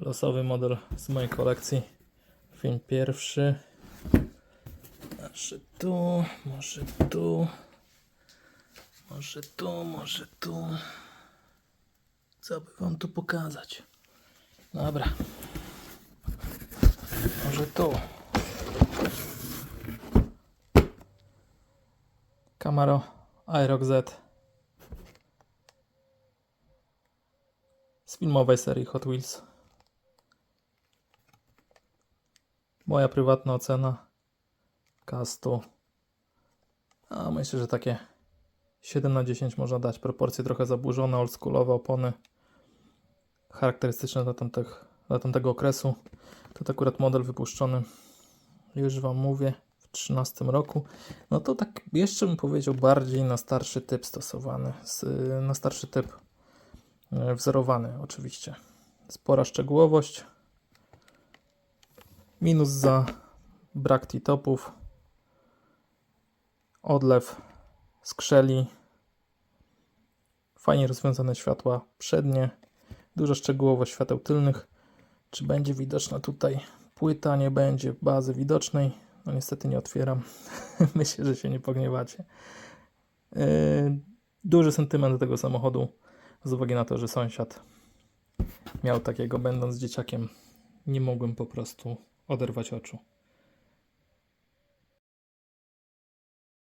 Losowy model z mojej kolekcji. Film pierwszy. Może tu, może tu. Może tu, może tu. Co by wam tu pokazać? Dobra. Może tu. Camaro Aerox Z. Z filmowej serii Hot Wheels. Moja prywatna ocena castu. A myślę, że takie 7 na 10 można dać. Proporcje trochę zaburzone, oldschoolowe opony. Charakterystyczne dla, tamtych, dla tamtego okresu. To akurat model wypuszczony, już Wam mówię, w 13 roku. No to tak jeszcze bym powiedział bardziej na starszy typ stosowany. Na starszy typ e, wzorowany oczywiście. Spora szczegółowość. Minus za brak T-topów. Odlew skrzeli. Fajnie rozwiązane światła przednie. Duża szczegółowość świateł tylnych. Czy będzie widoczna tutaj płyta? Nie będzie bazy widocznej. No niestety nie otwieram. Myślę, że się nie pogniewacie. Yy, duży sentyment do tego samochodu z uwagi na to, że sąsiad miał takiego będąc dzieciakiem. Nie mogłem po prostu oderwać oczu.